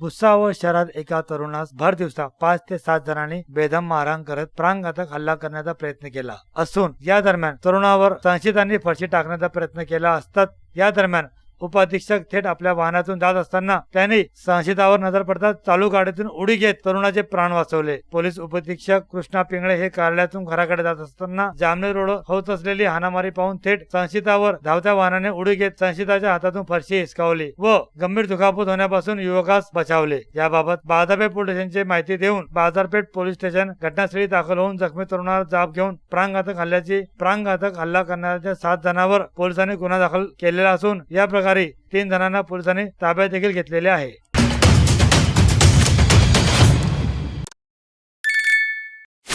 भुसावळ शहरात एका तरुणास भर दिवसा पाच ते सात जणांनी बेदम मारहाण करत प्राणघातक हल्ला करण्याचा प्रयत्न केला. असून या दरम्यान तरुणावर संशयितांनी फरशी टाकण्याचा प्रयत्न केला असतात. या दरम्यान उपअधीक्षक थेट आपल्या वाहनातून जात असताना त्यांनी संशयितावर नजर पडताच चालू गाडीतून उडी घेत तरुणाचे प्राण वाचवले. पोलीस उपधीक्षक कृष्णा पिंगळे हे कार्यालयातून घराकडे जात असताना जामनेर रोड होत असलेली हाणामारी पाहून थेट संशयितावर धावत्या वाहनाने उडी घेत संशयिताच्या हातातून फरशी हिसकावली व गंभीर दुखापत होण्यापासून युवकास बचावले. याबाबत बाजारपेठ पोलीस स्टेशनची माहिती देऊन बाजारपेठ पोलीस स्टेशन घटनास्थळी दाखल होऊन जखमी तरुणाला जाब घेऊन प्राणघातक हल्ल्याची प्राणघातक हल्ला करणाऱ्या सात जणांवर पोलिसांनी गुन्हा दाखल केलेला असून या प्रकारे तीन जणांना पोलिसांनी ताब्यात देखील घेतलेले आहे.